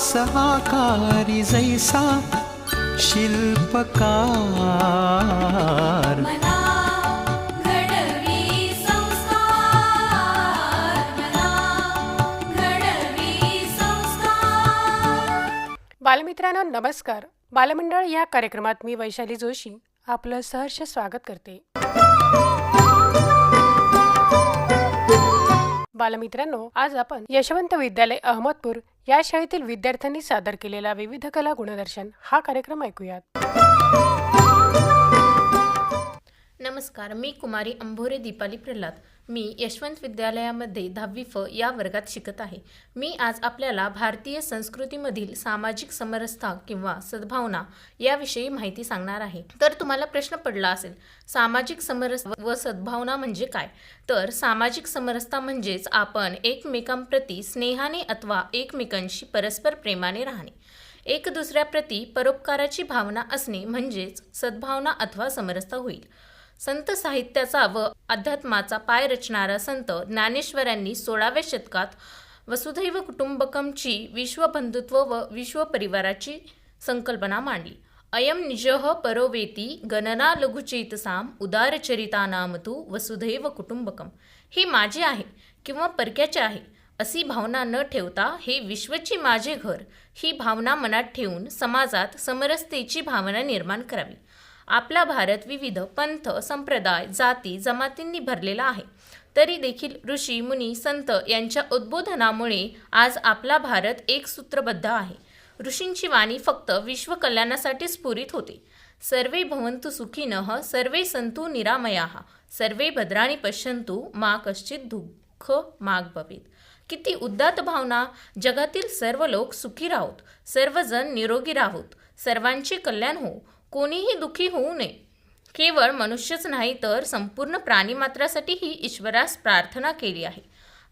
आकारी जैसा शिल्पकार। मला घडवी संस्कार मला घडवी संस्कार। बालमित्रांनो नमस्कार. बालमंडळ या कार्यक्रमात मी वैशाली जोशी आपलं सहर्ष स्वागत करते. बालमित्रांनो आज आपण यशवंत विद्यालय अहमदपूर या शाळेतील विद्यार्थ्यांनी सादर केलेला विविध कला गुणदर्शन हा कार्यक्रम ऐकूयात. नमस्कार मी कुमारी अंभोरे दीपाली प्रल्हाद. मी यशवंत विद्यालयामध्ये दहावी फ या वर्गात शिकत आहे. मी आज आपल्याला भारतीय संस्कृतीमधील सामाजिक समरसता किंवा सद्भावना याविषयी माहिती सांगणार आहे. तर तुम्हाला प्रश्न पडला असेल सामाजिक समरस व सद्भावना म्हणजे काय? तर सामाजिक समरसता म्हणजेच आपण एकमेकांप्रती स्नेहाने अथवा एकमेकांशी परस्पर प्रेमाने राहणे. एक दुसऱ्याप्रती परोपकाराची भावना असणे म्हणजेच सद्भावना अथवा समरसता होईल. संत साहित्याचा व अध्यात्माचा पाय रचणारा संत ज्ञानेश्वरांनी सोळाव्या शतकात वसुधैव कुटुंबकमची विश्वबंधुत्व व विश्वपरिवाराची संकल्पना मांडली. अयम निजः परोवेती गणना लघुचेतसाम उदारचरितानाम तू वसुधैव कुटुंबकम. हे माझे आहे किंवा परक्याचे आहे अशी भावना न ठेवता हे विश्वची माझे घर ही भावना मनात ठेवून समाजात समरसतेची भावना निर्माण करावी. आपला भारत विविध पंथ संप्रदाय जाती जमातींनी भरलेला आहे. तरी देखील ऋषी मुनी संत यांच्या उद्बोधनामुळे आज आपला भारत एक सूत्रबद्ध आहे. ऋषींची वाणी फक्त विश्वकल्याणासाठी स्फुरित होते. सर्वे भवंतु सुखीनः सर्वे संतु निरामयाः सर्वे भद्राणी पश्यंतु मा कश्चित दुःख माग भवेत. किती उद्दात भावना जगातील सर्व लोक सुखी राहोत सर्वजण निरोगी राहोत सर्वांचे कल्याण हो कोणीही दुखी होऊ नये. केवळ मनुष्यच नाही तर संपूर्ण प्राणीमात्रासाठीही ईश्वरास प्रार्थना केली आहे.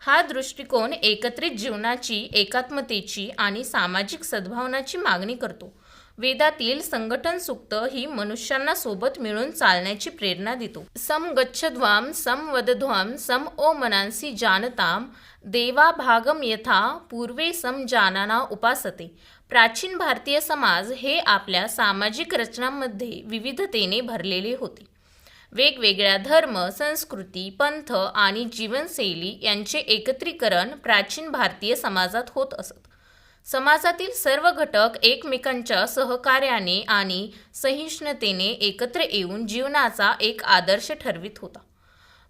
हा दृष्टिकोन एकत्रित जीवनाची एकात्मतेची आणि सामाजिक सद्भावनाची मागणी करतो. वेदातील संघटन सुक्त ही मनुष्यांना सोबत मिळून चालण्याची प्रेरणा देतो. सम गच्छध्वाम सम वदध्वाम सम ओ मनांसी जानताम देवा भागम यथा पूर्वे सम जानाना उपासते. प्राचीन भारतीय समाज हे आपल्या सामाजिक रचनांमध्ये विविधतेने भरलेले होते. वेगवेगळ्या धर्म संस्कृती पंथ आणि जीवनशैली यांचे एकत्रीकरण प्राचीन भारतीय समाजात होत असत. समाजातील सर्व घटक एकमेकांच्या सहकार्याने आणि सहिष्णुतेने एकत्र येऊन जीवनाचा एक आदर्श ठरवित होता.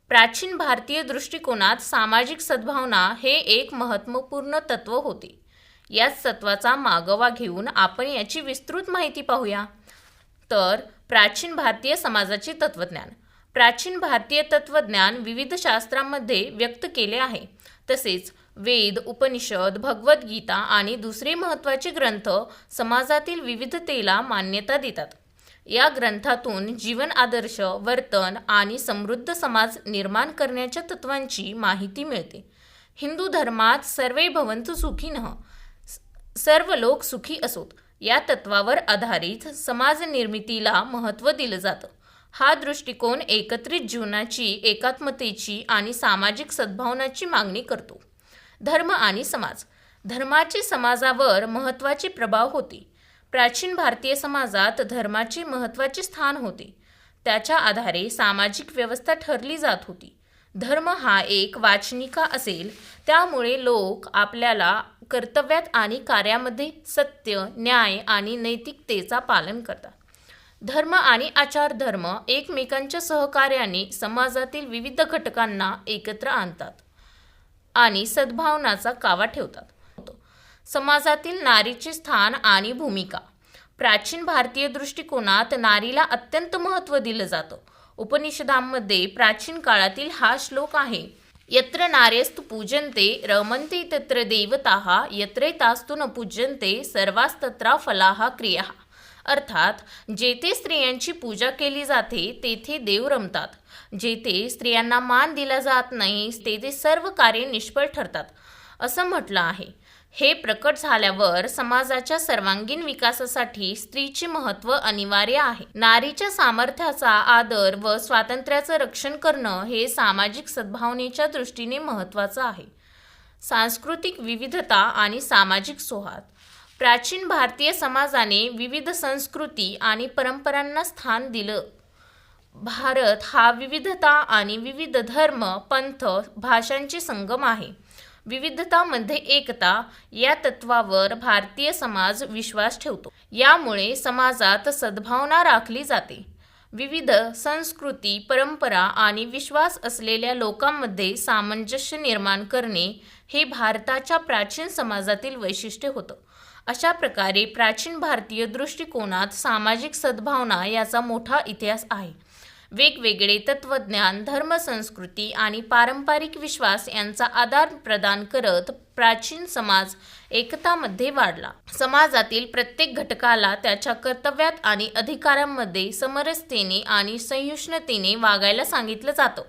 प्राचीन भारतीय दृष्टिकोनात सामाजिक सद्भावना हे एक महत्त्वपूर्ण तत्व होते. याच तत्वाचा मागोवा घेऊन आपण याची विस्तृत माहिती पाहूया. तर प्राचीन भारतीय समाजाचे तत्वज्ञान प्राचीन भारतीय तत्वज्ञान विविध शास्त्रांमध्ये व्यक्त केले आहे. तसेच वेद उपनिषद भगवद्गीता आणि दुसरे महत्त्वाचे ग्रंथ समाजातील विविधतेला मान्यता देतात. या ग्रंथातून जीवन आदर्श वर्तन आणि समृद्ध समाज निर्माण करण्याच्या तत्वांची माहिती मिळते. हिंदू धर्मात सर्वे भवंतु सुखीनः सर्व लोक सुखी असोत. या तत्वावर आधारित समाज निर्मितीला महत्त्व दिलं जातं. हा दृष्टिकोन एकत्रित जीवनाची एकात्मतेची आणि सामाजिक सद्भावनाची मागणी करतो. धर्म आणि समाज. धर्माचे समाजावर महत्त्वाचे प्रभाव होते. प्राचीन भारतीय समाजात धर्माचे महत्त्वाचे स्थान होते. त्याच्या आधारे सामाजिक व्यवस्था ठरली जात होती. धर्म हा एक वाचनिका असेल त्यामुळे लोक आपल्याला कर्तव्यात आणि कार्यामध्ये सत्य न्याय आणि नैतिकतेचा पालन करतात. धर्म आणि आचार धर्म एकमेकांच्या सहकार्याने समाजातील विविध घटकांना एकत्र आणतात आणि सद्भावनाचा कावा ठेवतात. समाजातील नारीचे स्थान आणि भूमिका. प्राचीन भारतीय दृष्टिकोनात नारीला अत्यंत महत्त्व दिलं जातं. उपनिषदांमध्ये प्राचीन काळातील हा श्लोक आहे. यत्र नार्यस्तु पूजन्ते रमन्ते तत्र देवताः यत्रे तास्तु न पूजन्ते सर्वास्तत्रा फलाः क्रियाः. अर्थात जेथे स्त्रियांची पूजा केली जाते तेथे देव रमतात. जेथे स्त्रियांना मान दिला जात नाही तेथे सर्व कार्य निष्फळ ठरतात. असं म्हटलं आहे. हे प्रकट झाल्यावर समाजाच्या सर्वांगीण विकासासाठी स्त्रीचे महत्त्व अनिवार्य आहे. नारीच्या सामर्थ्याचा आदर व स्वातंत्र्याचं रक्षण करणं हे सामाजिक सद्भावनेच्या दृष्टीने महत्त्वाचं आहे. सांस्कृतिक विविधता आणि सामाजिक सोहात. प्राचीन भारतीय समाजाने विविध संस्कृती आणि परंपरांना स्थान दिलं. भारत हा विविधता आणि विविध धर्म पंथ भाषांचे संगम आहे. विविधतामध्ये एकता या तत्वावर भारतीय समाज विश्वास ठेवतो. यामुळे समाजात सद्भावना राखली जाते. विविध संस्कृती परंपरा आणि विश्वास असलेल्या लोकांमध्ये सामंजस्य निर्माण करणे हे भारताच्या प्राचीन समाजातील वैशिष्ट्य होतं. अशा प्रकारे प्राचीन भारतीय दृष्टिकोनात सामाजिक सद्भावना याचा मोठा इतिहास आहे. वेगवेगळे तत्वज्ञान धर्मसंस्कृती आणि पारंपरिक विश्वास यांचा आधार प्रदान करत प्राचीन समाज एकतामध्ये वाढला. समाजातील प्रत्येक घटकाला त्याच्या कर्तव्यात आणि अधिकारांमध्ये समरसतेने आणि सहिष्णुतेने वागायला सांगितलं जातं.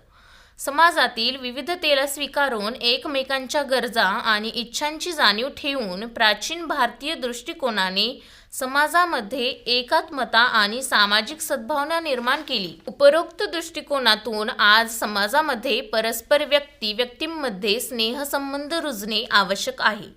समाजातील विविधतेला स्वीकारून एकमेकांच्या गरजा आणि इच्छांची जाणीव ठेवून प्राचीन भारतीय दृष्टिकोनाने समाजामध्ये एकात्मता आणि सामाजिक सद्भावना निर्माण केली. उपरोक्त दृष्टिकोनातून आज समाजामध्ये परस्पर व्यक्ती व्यक्तींमध्ये स्नेहसंबंध रुजणे आवश्यक आहे.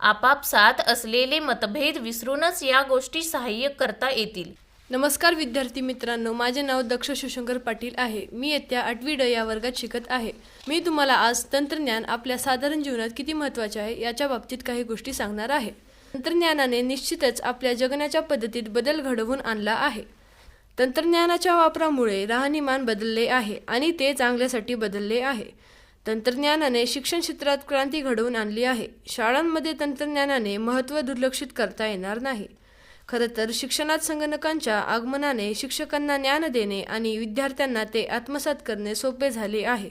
आपापसात असलेले मतभेद विसरूनच या गोष्टी सहाय्य करता येतील. नमस्कार विद्यार्थी मित्रांनो माझे नाव दक्ष शिवशंकर पाटील आहे. मी येत्या आठवी ड या वर्गात शिकत आहे. मी तुम्हाला आज तंत्रज्ञान आपल्या साधारण जीवनात किती महत्त्वाचे आहे याच्या बाबतीत काही गोष्टी सांगणार आहे. तंत्रज्ञानाने निश्चितच आपल्या जगण्याच्या पद्धतीत बदल घडवून आणला आहे. तंत्रज्ञानाच्या वापरामुळे राहणीमान बदलले आहे आणि ते चांगल्यासाठी बदलले आहे. तंत्रज्ञानाने शिक्षण क्षेत्रात क्रांती घडवून आणली आहे. शाळांमध्ये तंत्रज्ञानाने महत्त्व दुर्लक्षित करता येणार नाही. खरं तर शिक्षणात संगणकांच्या आगमनाने शिक्षकांना ज्ञान देणे आणि विद्यार्थ्यांना ते आत्मसात करणे सोपे झाले आहे.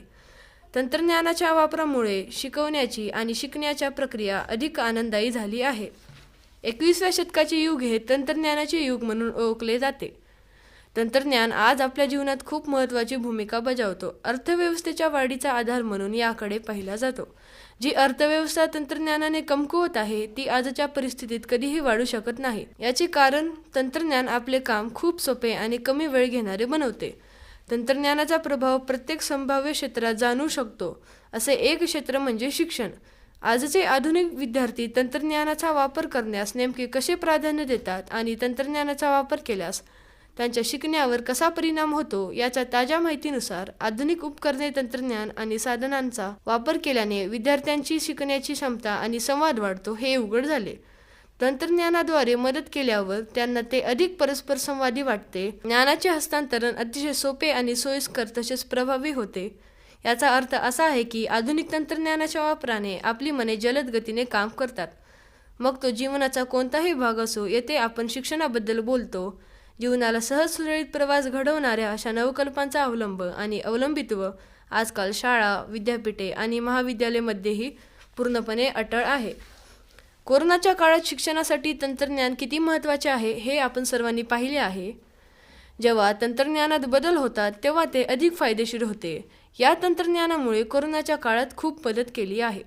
तंत्रज्ञानाच्या वापरामुळे शिकवण्याची आणि शिकण्याच्या प्रक्रिया अधिक आनंददायी झाली आहे. एकविसव्या शतकाचे युग हे तंत्रज्ञानाचे युग म्हणून ओळखले जाते. तंत्रज्ञान आज आपल्या जीवनात खूप महत्त्वाची भूमिका बजावतो. अर्थव्यवस्थेच्या वाढीचा आधार म्हणून याकडे पाहिला जातो. जी अर्थव्यवस्था तंत्रज्ञानाने कमकुवत आहे ती आजच्या परिस्थितीत कधीही वाढू शकत नाही. याचे कारण तंत्रज्ञान आपले काम खूप सोपे आणि कमी वेळ घेणारे बनवते. तंत्रज्ञानाचा प्रभाव प्रत्येक संभाव्य क्षेत्रात जाणू शकतो. असे एक क्षेत्र म्हणजे शिक्षण. आजचे आधुनिक विद्यार्थी तंत्रज्ञानाचा वापर करण्यास नेमके कसे प्राधान्य देतात आणि तंत्रज्ञानाचा वापर केल्यास त्यांच्या शिकण्यावर कसा परिणाम होतो याच्या ताज्या माहितीनुसार आधुनिक उपकरणे तंत्रज्ञान आणि साधनांचा वापर केल्याने विद्यार्थ्यांची शिकण्याची क्षमता आणि संवाद वाढतो हे उघड झाले. तंत्रज्ञानाद्वारे मदत केल्यावर त्यांना ते अधिक परस्पर संवादी वाटते. ज्ञानाचे हस्तांतरण अतिशय सोपे आणि सोयीस्कर तसेच प्रभावी होते. याचा अर्थ असा आहे की आधुनिक तंत्रज्ञानाच्या वापराने आपली मने जलद गतीने काम करतात. मग तो जीवनाचा कोणताही भाग असो येथे आपण शिक्षणाबद्दल बोलतो. जीवनाला सहज सुरळीत प्रवास घडवणाऱ्या अशा नवकल्पांचा अवलंब आणि अवलंबित्व आजकाल शाळा विद्यापीठे आणि महाविद्यालयामध्येही पूर्णपणे अटळ आहे. कोरोनाच्या काळात शिक्षणासाठी तंत्रज्ञान किती महत्त्वाचे आहे हे आपण सर्वांनी पाहिले आहे. जेव्हा तंत्रज्ञानात बदल होतात तेव्हा ते अधिक फायदेशीर होते. या तंत्रज्ञानामुळे कोरोनाच्या काळात खूप मदत केली आहे.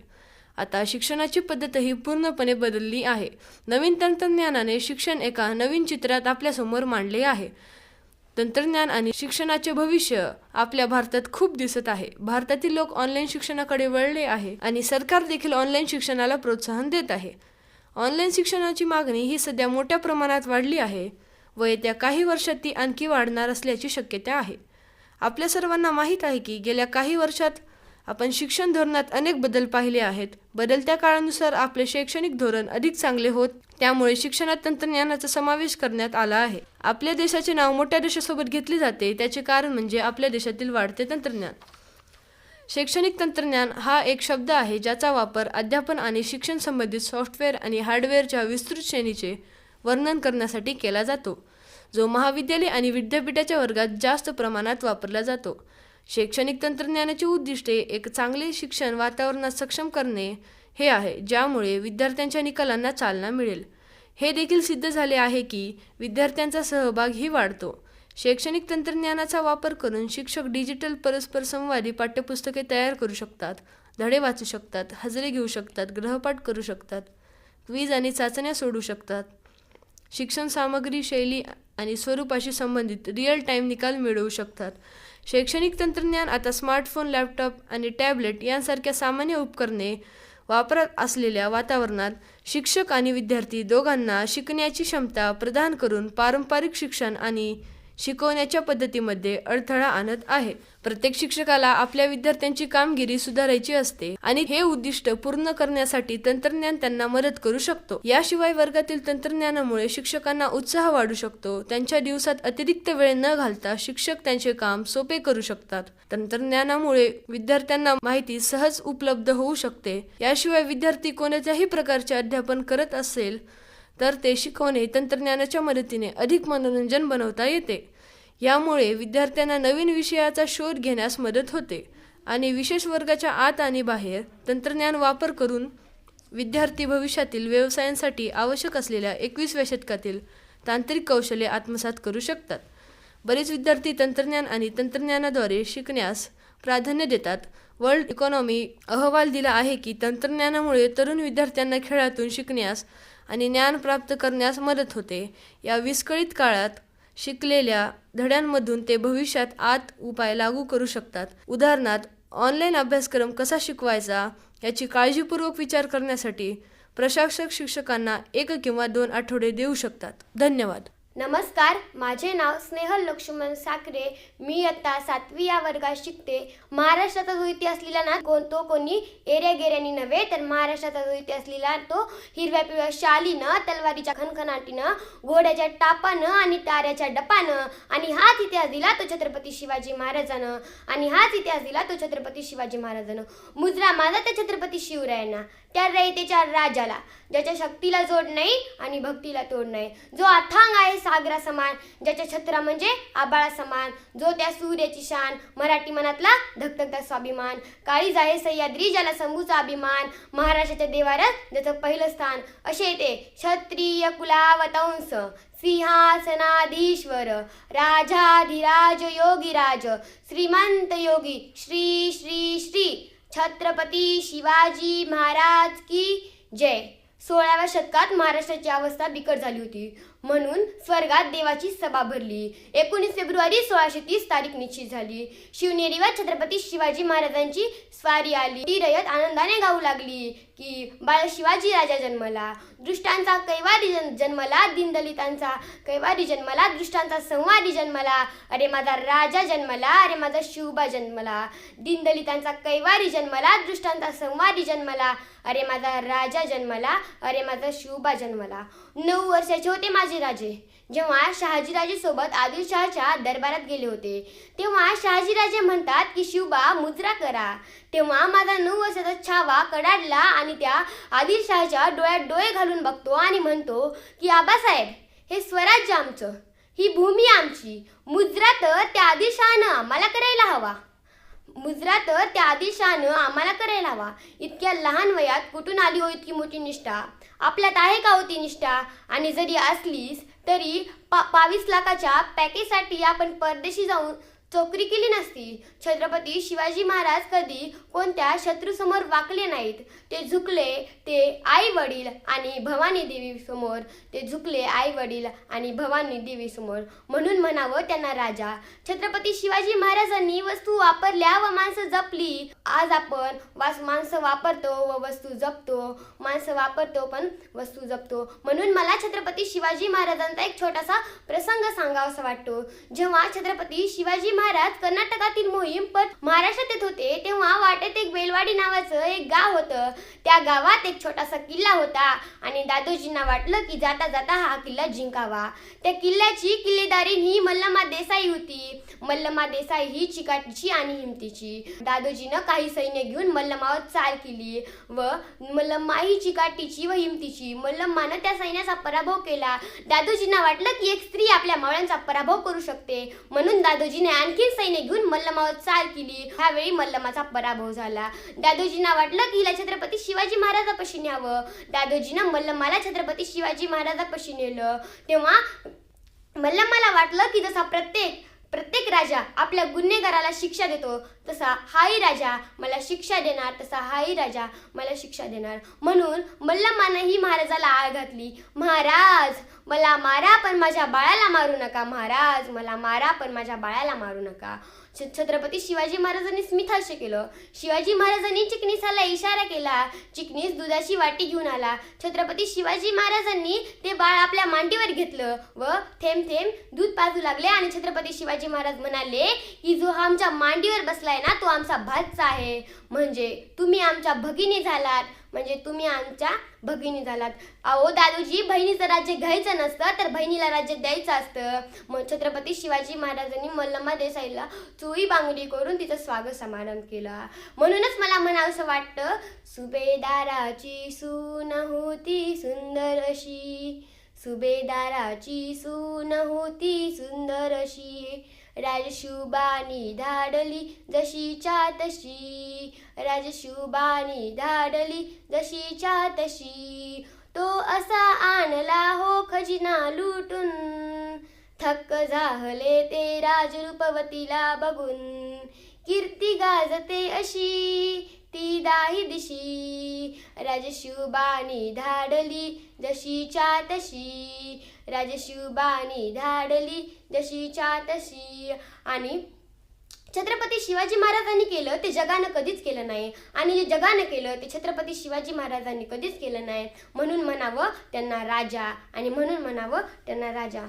आता शिक्षणाची पद्धतही पूर्णपणे बदलली आहे. नवीन तंत्रज्ञानाने शिक्षण एका नवीन चित्रात आपल्यासमोर मांडले आहे. तंत्रज्ञान आणि शिक्षणाचे भविष्य आपल्या भारतात खूप दिसत आहे. भारतातील लोक ऑनलाईन शिक्षणाकडे वळले आहे आणि सरकार देखील ऑनलाईन शिक्षणाला प्रोत्साहन देत आहे. ऑनलाईन शिक्षणाची मागणी ही सध्या मोठ्या प्रमाणात वाढली आहे व येत्या काही वर्षात ती आणखी वाढणार असल्याची शक्यता आहे. आपल्या सर्वांना माहीत आहे की गेल्या काही वर्षात आपण शिक्षण धोरणात अनेक बदल पाहिले आहेत. बदलत्या काळानुसार आपले शैक्षणिक धोरण अधिक चांगले होत त्यामुळे शिक्षणात तंत्रज्ञानाचा समावेश करण्यात आला आहे. आपल्या देशाचे नाव मोठ्या देशासोबत घेतले जाते त्याचे कारण म्हणजे आपल्या देशातील वाढते तंत्रज्ञान. शैक्षणिक तंत्रज्ञान हा एक शब्द आहे ज्याचा वापर अध्यापन आणि शिक्षण संबंधित सॉफ्टवेअर आणि हार्डवेअरच्या विस्तृत श्रेणीचे वर्णन करण्यासाठी केला जातो. जो महाविद्यालय आणि विद्यापीठाच्या वर्गात जास्त प्रमाणात वापरला जातो. शैक्षणिक तंत्रज्ञानाची उद्दिष्टे एक चांगले शिक्षण वातावरणात सक्षम करणे हे आहे ज्यामुळे विद्यार्थ्यांच्या निकालांना चालना मिळेल. हे देखील सिद्ध झाले आहे की विद्यार्थ्यांचा सहभागही वाढतो. शैक्षणिक तंत्रज्ञानाचा वापर करून शिक्षक डिजिटल परस्पर संवादी पाठ्यपुस्तके तयार करू शकतात धडे वाचू शकतात हजेरी घेऊ शकतात ग्रहपाठ करू शकतात क्वीज आणि चाचण्या सोडू शकतात. शिक्षण सामग्री शैली आणि स्वरूपाशी संबंधित रिअल टाईम निकाल मिळवू शकतात. शैक्षणिक तंत्रज्ञान आता स्मार्टफोन लॅपटॉप आणि टॅबलेट यांसारख्या सामान्य उपकरणे वापरत असलेल्या वातावरणात शिक्षक आणि विद्यार्थी दोघांना शिकण्याची क्षमता प्रदान करून पारंपरिक शिक्षण आणि शिकवण्याच्या पद्धतीमध्ये अडथळा आणत आहे. प्रत्येक शिक्षकाला आपल्या विद्यार्थ्यांची कामगिरी सुधारायची असते आणि हे उद्दिष्ट पूर्ण करण्यासाठी तंत्रज्ञान त्यांना मदत करू शकतो. याशिवाय वर्गातील तंत्रज्ञानामुळे शिक्षकांना उत्साह वाढू शकतो. त्यांच्या दिवसात अतिरिक्त वेळ न घालता शिक्षक त्यांचे काम सोपे करू शकतात. तंत्रज्ञानामुळे विद्यार्थ्यांना माहिती सहज उपलब्ध होऊ शकते. याशिवाय विद्यार्थी कोणत्याही प्रकारचे अध्यापन करत असेल तर ते शिकवणे तंत्रज्ञानाच्या मदतीने अधिक मनोरंजन बनवता येते. यामुळे विद्यार्थ्यांना नवीन विषयाचा शोध घेण्यास मदत होते आणि विशेष वर्गाच्या आत आणि बाहेर तंत्रज्ञान वापर करून विद्यार्थी भविष्यातील व्यवसायांसाठी आवश्यक असलेल्या एकवीसव्या शतकातील तांत्रिक कौशल्ये आत्मसात करू शकतात. बरेच विद्यार्थी तंत्रज्ञान आणि तंत्रज्ञानाद्वारे शिकण्यास प्राधान्य देतात. वर्ल्ड इकॉनॉमी अहवाल दिला आहे की तंत्रज्ञानामुळे तरुण विद्यार्थ्यांना खेळातून शिकण्यास आणि ज्ञान प्राप्त करण्यास मदत होते. या विस्कळीत काळात शिकलेल्या धड्यांमधून ते भविष्यात आत उपाय लागू करू शकतात. उदाहरणार्थ ऑनलाईन अभ्यासक्रम कसा शिकवायचा याची काळजीपूर्वक विचार करण्यासाठी प्रशासक शिक्षकांना एक किंवा दोन आठवडे देऊ शकतात. धन्यवाद. नमस्कार माझे नाव स्नेहल लक्ष्मण साखरे मी आता सातवी या वर्गात शिकते. महाराष्ट्राचा जो इतिहास लिहिला ना कोण तो कोणी एऱ्या गेऱ्यानी नव्हे तर महाराष्ट्राचा जो इतिहास लिहिला तो हिरव्या पिवळ्या शालीनं तलवारीच्या खनखनाटीनं घोड्याच्या टापानं आणि ताऱ्याच्या डपानं. आणि हाच इतिहास दिला तो छत्रपती शिवाजी महाराजानं. आणि हाच इतिहास दिला तो छत्रपती शिवाजी महाराजानं. मुजरा माझा त्या छत्रपती शिवरायांना त्या रयतेच्या राजाला ज्याच्या शक्तीला जोड नाही आणि भक्तीला तोड नाही. जो अथांग आहे सागरा समान ज्याच्या छत्रा म्हणजे आबाळा समान जो त्या सूर्याची शान मराठी मनातला धकधकता स्वाभिमान. काळीज आहे सह्याद्री ज्याला संभूचा अभिमान. महाराष्ट्राच्या देवारात ज्याचं पहिलं स्थान असे येते. क्षत्रिय कुलावतंस सिंहासनाधीश्वर राजाधिराज योगीराज श्रीमंत योगी श्री श्री श्री. छत्रपती शिवाजी महाराज की जय. सोळाव्या शतकात महाराष्ट्राची अवस्था बिकट झाली होती. म्हणून स्वर्गात देवाची सभा भरली. एकोणीस फेब्रुवारी सोळाशे तीस तारीख निश्चित झाली. शिवनेरीवर छत्रपती शिवाजी महाराजांची स्वारी आली. ती रयत आनंदाने गाऊ लागली की बाळ शिवाजी राजा जन्मला. दृष्टांचा कैवारी जन जन्मला दीनदलितांचा कैवारी जन्मला दृष्टांचा संवारी जन्मला. अरे माझा राजा जन्मला अरे माझा शिवबा जन्मला. दिनदलितांचा कैवारी जन्मला दृष्टांचा संवारी जन्मला. अरे माझा राजा जन्मला अरे माझा शिवबा जन्मला. नऊ वर्षाचे होते माझे राजे. जेव्हा शहाजीराजे सोबत आदिलशहाच्या दरबारात गेले होते तेव्हा शहाजीराजे म्हणतात की शिवबा मुजरा करा. तेव्हा माझा नऊ वर्षाचा छावा कडाडला आणि त्या आदिलशहाच्या डोळ्यात डोळे घालून बघतो आणि म्हणतो की आबासाहेब हे स्वराज्य आमचं ही भूमी आमची. मुजरा तर त्या आदिलशहानं आम्हाला करायला हवा. मुजरा तर त्या आदिशानं आम्हाला करायला हवा. इतक्या लहान वयात कुठून आली हो इतकी मोठी निष्ठा? आपल्यात आहे का होती निष्ठा? आणि जरी असलीस तरी पा बावीस लाखाच्या पॅकेजसाठी आपण परदेशी जाऊन चोकरी केली नसती. छत्रपती शिवाजी महाराज कधी कोणत्या शत्रूसमोर वाकले नाहीत. ते झुकले ते आई वडील आणि भवानी देवी समोर. ते झुकले आई वडील आणि भवानी देवी समोर. म्हणून म्हणावं त्यांना राजा. छत्रपती शिवाजी महाराजांनी वस्तू वापरल्या व माणसं जपली. आज आपण वास माणसं वापरतो व वस्तू जपतो. माणसं वापरतो पण वस्तू जपतो. म्हणून मला छत्रपती शिवाजी महाराजांचा एक छोटासा प्रसंग सांगावासा वाटतो. जेव्हा छत्रपती शिवाजी महाराज कर्नाटकातील मोहीम पण महाराष्ट्रात येत होते तेव्हा वाटेत एक बेलवाडी नावाचं एक गाव होतं. त्या गावात एक छोटासा किल्ला होता आणि दादोजींना वाटलं की जाता जाता हा किल्ला जिंकावा. त्या किल्ल्याची किल्लेदारी ही मल्लमा देसाई होती. मल्लमा देसाई ही चिकाटीची आणि हिमतीची. दादोजीनं काही सैन्य घेऊन मल्लमावर चाल केली व मल्लम्मा ही चिकाटीची व हिमतीची. मल्लम्मानं त्या सैन्याचा पराभव केला. दादोजींना वाटलं की एक स्त्री आपल्या मावळ्यांचा पराभव करू शकते. म्हणून दादोजीने आणखी सैन्य घेऊन मल्लमावर चाल केली. ह्यावेळी मल्लमाचा पराभव झाला. दादोजींना वाटलं की हिला छत्रपती शिवाजी महाराजापाशी न्यावं. दादोजीनं मल्लमाला छत्रपती शिवाजी महाराजापाशी नेलं. तेव्हा मल्लम्माला वाटलं की जसा प्रत्येक प्रत्येक राजा आपल्या गुन्हेगाराला शिक्षा देतो तसा हाही राजा मला शिक्षा देणार तसा हाही राजा मला शिक्षा देणार. म्हणून मल्लम्मानंही महाराजाला आळ घातली. महाराज मला मारा पण माझ्या बाळाला मारू नका महाराज. मला मारा पण माझ्या बाळाला मारू नका. छ- छत्रपती शिवाजी महाराजांनी स्मिताश्य केलं. शिवाजी महाराजांनी चिकणीसाला इशारा केला. चिकनीस दुधाची वाटी घेऊन आला. छत्रपती शिवाजी महाराजांनी ते बाळ आपल्या मांडीवर घेतलं व थेंब थेंब दूध पाजू लागले आणि छत्रपती शिवाजी महाराज म्हणाले की जो हा आमच्या मांडीवर बसलाय ना तो आमचा भातचा आहे. म्हणजे तुम्ही आमच्या भगिनी झालात. म्हणजे तुम्ही आमच्या भगिनी झालात. अहो दादूजी बहिणीचं राज्य घ्यायचं नसतं तर बहिणीला राज्य द्यायचं असतं. मग छत्रपती शिवाजी महाराजांनी मल्लमा देसाईला चोळी बांगडी करून तिचं स्वागत समारंभ केला. म्हणूनच मला म्हणावंसं वाटतं सुभेदाराची सून होती सुंदर अशी. सुभेदाराची सून होती सुंदर अशी. राजशुबानी धाडली जशीच्या तशी. राजशुबानी धाडली जशीच्या तशी. तो असा आणला हो खजिना लुटून. थक्क झाले ते राजरूपवतीला बघून. कीर्ती गाजते अशी ती दाही दिशी. राजशुभानी धाडली जशीच्या तशी. राजशिवबानी धाडली जशीच्या तशी. आणि छत्रपती शिवाजी महाराजांनी केलं ते जगानं कधीच केलं नाही. आणि जे जगानं केलं ते छत्रपती शिवाजी महाराजांनी कधीच केलं नाही. म्हणून म्हणावं त्यांना राजा. आणि म्हणून म्हणावं त्यांना राजा.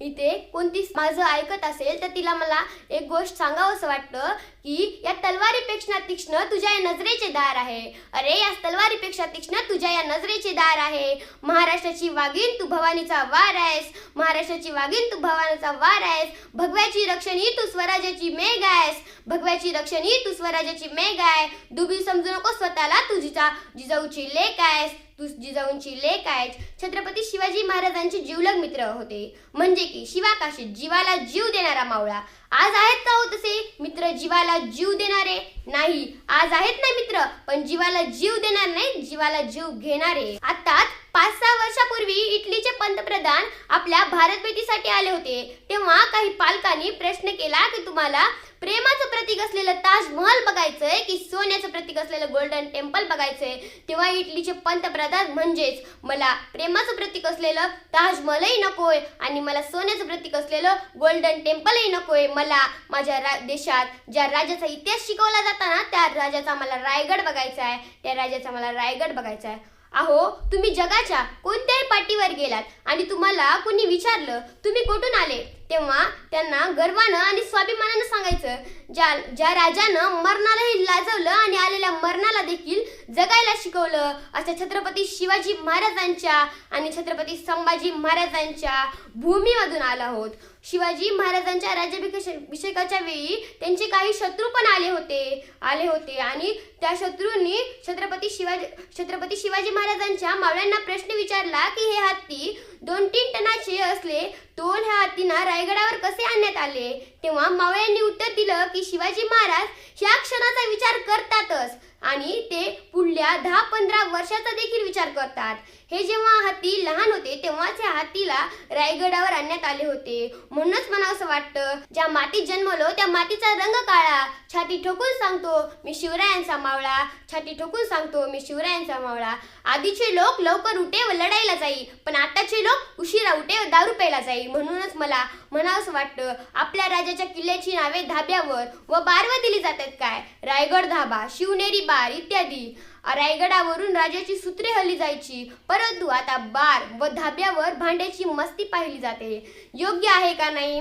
इथे कोणती माझं ऐकत असेल तर तिला मला एक गोष्ट सांगावंसं वाटतं की या तलवारीपेक्षा तीक्ष्ण तुझ्या या नजरेचे दार आहे. अरे या तलवारीपेक्षा तीक्ष्ण तुझ्या या नजरेचे दार आहे. महाराष्ट्राची वाघीण तू भवानीचा वार आहेस. महाराष्ट्राची वाघीण तू भवानीचा वार आहेस. भगव्याची रक्षण ही तू स्वराज्याची मेघ आहेस. भगव्याची रक्षण ही तू स्वराज्याची मेघ आहे. दुबी समजू नको स्वतःला तुझीचा. जिजाऊची लेख आहेस. तू जिजाऊंची लेख आहेस छत्रपती शिवाजी महाराजांचे जीवलग मित्र होते. म्हणजे की शिवाकाशी जीवाला जीव देणारा मावळा. आज आहेत का हो तसे? मित्र जीवाला जीव देणारे? नाही. आज आहेत ना मित्र पण जीवाला जीव देणार नाही जीवाला जीव घेणारे. आताच पाच सहा वर्षापूर्वी इटलीचे पंतप्रधान आपल्या भारत भेटीसाठी आले होते. तेव्हा काही पालकांनी प्रश्न केला की तुम्हाला प्रेमाचं प्रतीक असलेलं ताजमहल बघायचंय की सोन्याचं प्रतीक असलेलं गोल्डन टेम्पल बघायचंय. तेव्हा इटलीचे पंतप्रधान म्हणजेच मला प्रेमाचं प्रतीक असलेलं ताजमहलही नकोय आणि मला सोन्याचं प्रतीक असलेलं गोल्डन टेम्पलही नकोय. मला माझ्या रा देशात ज्या राजाचा इतिहास शिकवला जाता ना त्या राजाचा मला रायगड बघायचा आहे. त्या राजाचा मला रायगड बघायचा आहे. अहो तुम्ही जगाच्या कोणत्याही पाठीवर गेलात आणि तुम्हाला कुणी विचारलं तुम्ही कुठून आले? तेव्हा त्यांना गर्वानं आणि स्वाभिमानानं सांगायचं ज्या ज्या राजानं मरणालाही लाजवलं आणि आलेल्या मरणाला देखील जगायला शिकवलं अशा छत्रपती शिवाजी महाराजांच्या आणि छत्रपती संभाजी महाराजांच्या भूमीमधून आला आहोत शिवाजी महाराजांच्या राज्याभिषेकाच्या वेळी त्यांचे काही शत्रू पण आले होते. आले होते. आणि त्या शत्रूंनी छत्रपती शिवाजी छत्रपती शिवाजी महाराजांच्या मावळ्यांना प्रश्न विचारला की हे हत्ती दोन तीन टनाचे असले तोल ह्या हत्तींना रायगडावर कसे आणण्यात आले? तेव्हा मावळ्यांनी उत्तर दिलं की शिवाजी महाराज ह्या क्षणाचा विचार करतातच. आणि ते पुढल्या दहा पंधरा वर्षाचा देखील विचार करतात. हे जेव्हा हत्ती लहान होते तेव्हाच या हत्तीला रायगडावर आणण्यात आले होते. म्हणूनच मला असं वाटतं ज्या मातीत जन्मलो त्या मातीचा रंग काळा. छाती ठोकून सांगतो मी शिवरायांचा मावळा. छाती ठोकून सांगतो मी शिवरायांचा मावळा. आधीचे लोक लवकर उठे व लढाईला जाई पण आताचे लोक उशिरा उठे व दारू प्यायला जाई. म्हणूनच मला म्हणावंसं वाटतं आपल्या राजाच्या किल्ल्याची नावे धाब्यावर व बारवं दिली जातात काय? रायगड धाबा शिवनेरी बार इत्यादी. रायगडावरून राजाची सूत्रे हल्ली जायची. परंतु आता बार व धाब्यावर भांड्याची मस्ती पाहिली जाते. योग्य आहे का नाही?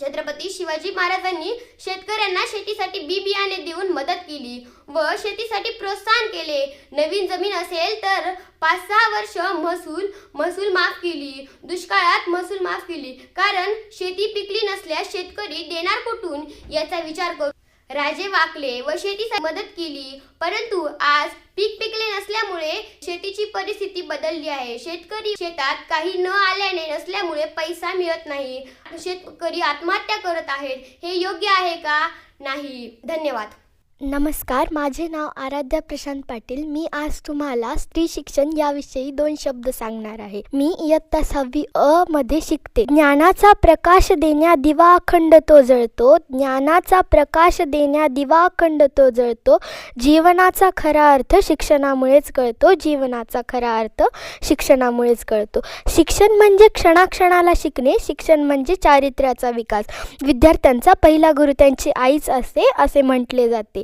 छत्रपती शिवाजी महाराजांनी शेतकऱ्यांना शेतीसाठी बी बियाणे देऊन मदत केली व शेतीसाठी प्रोत्साहन केले. नवीन जमीन असेल तर पाच सहा वर्ष महसूल महसूल माफ केली. दुष्काळात महसूल माफ केली. कारण शेती पिकली नसल्यास शेतकरी देणार कुठून? याचा विचार करू राजे वाकले व शेतीसाठी मदत केली. परंतु आज पीक पिकले नसल्यामुळे शेतीची परिस्थिती बदलली आहे. शेतकरी शेतात काही न आल्याने नसल्यामुळे पैसा मिळत नाही. शेतकरी आत्महत्या करत आहेत. हे योग्य आहे का? नाही. धन्यवाद. नमस्कार माझे नाव आराध्या प्रशांत पाटील. मी आज तुम्हाला स्त्री शिक्षण याविषयी दोन शब्द सांगणार आहे. मी इयत्ता सहावी अ मध्ये शिकते. ज्ञानाचा प्रकाश देण्या दिवा अखंड तो जळतो. ज्ञानाचा प्रकाश देण्या दिवा अखंड तो जळतो. जीवनाचा खरा अर्थ शिक्षणामुळेच कळतो. जीवनाचा खरा अर्थ शिक्षणामुळेच कळतो. शिक्षण म्हणजे क्षणाक्षणाला शिकणे. शिक्षण म्हणजे चारित्र्याचा विकास. विद्यार्थ्यांचा पहिला गुरु त्यांची आईच असते असे म्हटले जाते.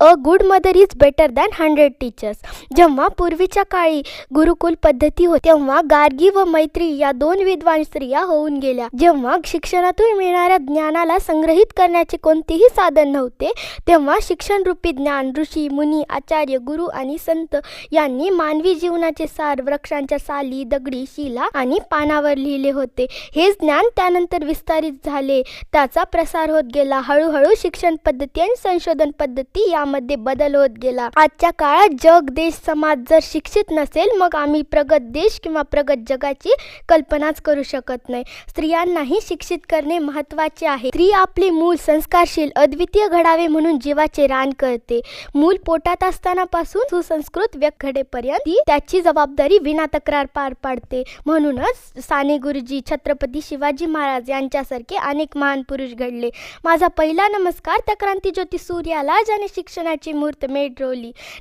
A good mother is better than hundred teachers जेव्हा पूर्वीच्या काळी गुरुकुल पद्धती होती तेव्हा गार्गी व मैत्री या दोन विद्वान स्त्रिया होऊन गेल्या. जेव्हा शिक्षणातून मिळणाऱ्या ज्ञानाला संग्रहित करण्याचे कोणतेही साधन नव्हते तेव्हा शिक्षण रूपी ज्ञान ऋषी मुनी आचार्य गुरु आणि संत यांनी मानवी जीवनाचे सार वृक्षांच्या साली दगडी शिला आणि पानावर लिहिले होते. हे ज्ञान त्यानंतर विस्तारित झाले. त्याचा प्रसार होत गेला. हळूहळू शिक्षण पद्धती आणि संशोधन पद्धती या मध्ये बदल होत गेला. आजच्या काळात जग देश समाज जर शिक्षित नसेल मग आम्ही प्रगत देश किंवा प्रगत जगाची कल्पनाच करू शकत नाही. स्त्रियांनाही शिक्षित करणे महत्त्वाचे आहे. स्त्री आपले मूल संस्कारशील अद्वितीय घडावे म्हणून जीवाचे रान करते. मूल पोटात असतानापासून सुसंस्कृत व्यक्त घडेपर्यंत ती त्याची जबाबदारी विना तक्रार पार पाडते. म्हणूनच साने गुरुजी छत्रपती शिवाजी महाराज यांच्यासारखे अनेक महान पुरुष घडले. माझा पहिला नमस्कार त्या क्रांतीज्योती सूर्याला ज्याने शिक्षणाची मूर्त मेढ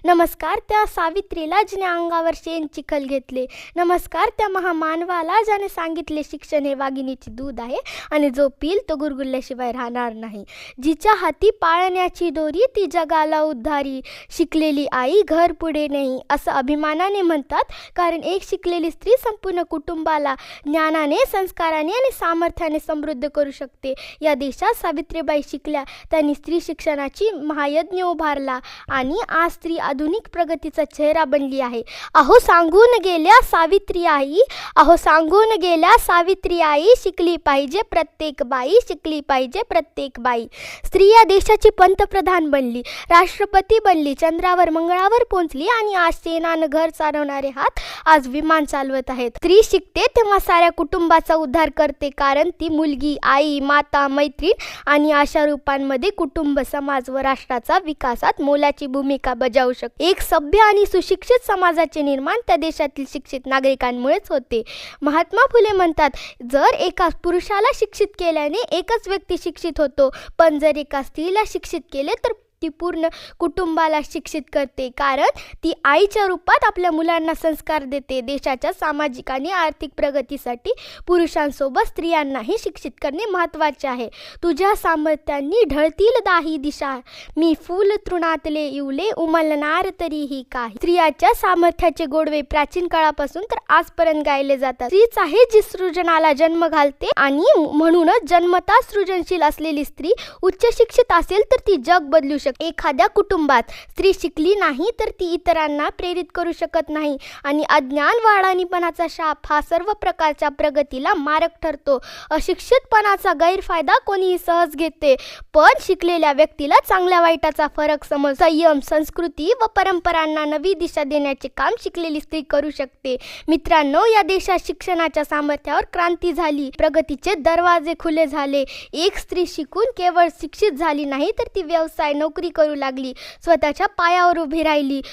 नमस्कार त्या सावित्रीला जिने अंगावर शेण चिखल घेतले. नमस्कार त्या महामानवाला ज्याने सांगितले शिक्षण हे वाघिणीची दूध आहे आणि जो पिल तो गुरगुरल्याशिवाय राहणार नाही. जिच्या हाती पाळण्याची दोरी ती जगाला उद्धारी. शिकलेली आई घर पुढे नाही असं अभिमानाने म्हणतात. कारण एक शिकलेली स्त्री संपूर्ण कुटुंबाला ज्ञानाने संस्काराने आणि सामर्थ्याने समृद्ध करू शकते. या देशात सावित्रीबाई शिकल्या. त्यांनी स्त्री शिक्षणाची महायज्ञ उभारला आणि आज स्त्री आधुनिक प्रगतीचा चेहरा बनली आहे. अहो सांगून गेल्या सावित्री आई अहो सांगून गेल्या सावित्री आई शिकली पाहिजे प्रत्येक बाई शिकली पाहिजे प्रत्येक बाई. स्त्री या देशाची पंतप्रधान बनली राष्ट्रपती बनली चंद्रावर मंगळावर पोहोचली आणि आज सेनानं घर चालवणारे हात आज विमान चालवत आहेत. स्त्री शिकते तेव्हा साऱ्या कुटुंबाचा उद्धार करते कारण ती मुलगी आई माता मैत्रीण आणि अशा रूपांमध्ये कुटुंब समाज व राष्ट्राचा विकास विकासात मोलाची भूमिका बजावू शकते एक सभ्य आणि सुशिक्षित समाजाचे निर्माण त्या देशातील शिक्षित नागरिकांमुळेच होते. महात्मा फुले म्हणतात जर एका पुरुषाला शिक्षित केल्याने एकच व्यक्ती शिक्षित होतो पण जर एका स्त्रीला शिक्षित केले तर ती पूर्ण कुटुंबाला शिक्षित करते. कारण ती आईच्या रूपात आपल्या मुलांना संस्कार देते. देशाच्या सामाजिक आणि आर्थिक प्रगतीसाठी पुरुषांसोबत स्त्रियांनाही शिक्षित करणे महत्त्वाचे आहे. तुझ्या सामर्थ्यांनी ढळतील दाही दिशा. मी फूल तृणातले इवले उमलणार तरीही काही. स्त्रियाच्या सामर्थ्याचे गोडवे प्राचीन काळापासून तर आजपर्यंत गायले जातात. स्त्रीच आहे जी सृजनाला जन्म घालते आणि म्हणूनच जन्मता सृजनशील असलेली स्त्री उच्च शिक्षित असेल तर ती जग बदलू शकते. एखाद्या कुटुंबात स्त्री शिकली नाही तर ती इतरांना प्रेरित करू शकत नाही. आणि अज्ञान वाडाणीपणाचा शाप हा सर्व प्रकारच्या प्रगतीला मारक ठरतो. अशिक्षितपणाचा गैरफायदा कोणीही सहज घेते पण शिकलेल्या व्यक्तीला चांगल्या वाईटाचा फरक समज संयम संस्कृती व परंपरांना नवी दिशा देण्याचे काम शिकलेली स्त्री करू शकते. मित्रांनो या देशात शिक्षणाच्या सामर्थ्यावर क्रांती झाली. प्रगतीचे दरवाजे खुले झाले. एक स्त्री शिकून केवळ शिक्षित झाली नाही तर ती व्यवसाय नोकरी करू लागली. स्वतःच्या पायावर उभी राहिली.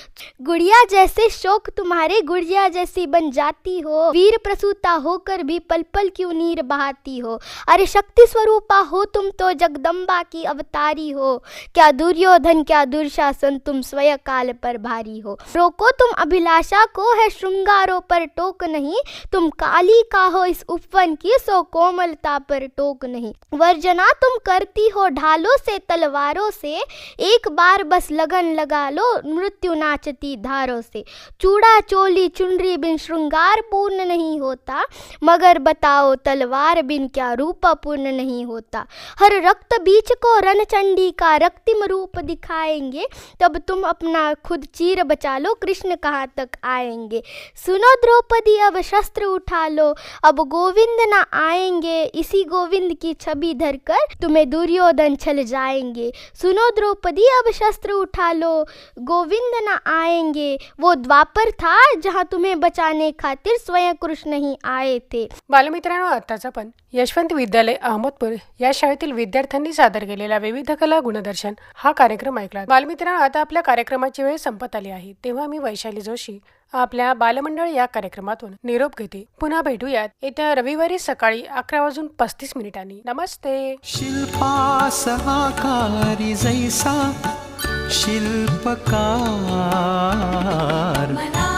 गुड़िया जैसे शोक तुम्हारे गुड़िया जैसी बन जाती हो. वीर प्रसूता होकर भी पल पल क्यों नीर बहाती हो? अरे शक्ति स्वरूपा हो तुम तो जगदम्बा की अवतारी हो. क्या दुर्योधन क्या दुर्शासन तुम स्वयं काल पर भारी हो. रोको तुम अभिलाषा को है श्रृंगारों पर टोक नहीं. तुम काली का हो इस उपवन की सो कोमलता पर टोक नहीं. वर्जना तुम करती हो ढालों से, तलवारों से. एक बार बस लगन लगा लो, मृत्यु नाचती धारों से। चूड़ा, चोली, चुनरी बिन श्रृंगार पूर्ण नहीं होता, मगर बताओ तलवार बिन क्या रूप पूर्ण नहीं होता। हर रक्त बीच को रणचंडी का रक्तिम रूप दिखाएँगे, तब तुम अपना खुद चीर बचा लो, कृष्ण कहाँ तक आएँगे। सुनो द्रौपदी, अब शस्त्र उठा लो, अब गोविंद ना आएँगे, इसी गोविंद की छवि धरकर तुम्हें दुर्योधन छल जाएँगे। सुनो द्रौपदी द्रौपदी अब शस्त्र उठा लो गोविंद न आएंगे। वो द्वापर था जहाँ तुम्हें बचाने खातिर स्वयं कृष्ण ही आए थे। बालमित्रांनो आताच आपण यशवंत विद्यालय अहमदपूर या शाळेतील विद्यार्थ्यांनी सादर केलेला विविध कला गुणदर्शन हा कार्यक्रम ऐकला. बालमित्रांनो आता आपल्या कार्यक्रमाची वेळ संपत आली आहे. तेव्हा मी वैशाली जोशी आपल्या बालमंडळ या कार्यक्रमातून निरोप घेते. पुन्हा भेटूयात. येत्या रविवारी सकाळी अकरा वाजून पस्तीस मिनिटांनी. नमस्ते. शिल्पासकारी जैसा शिल्पकार. मना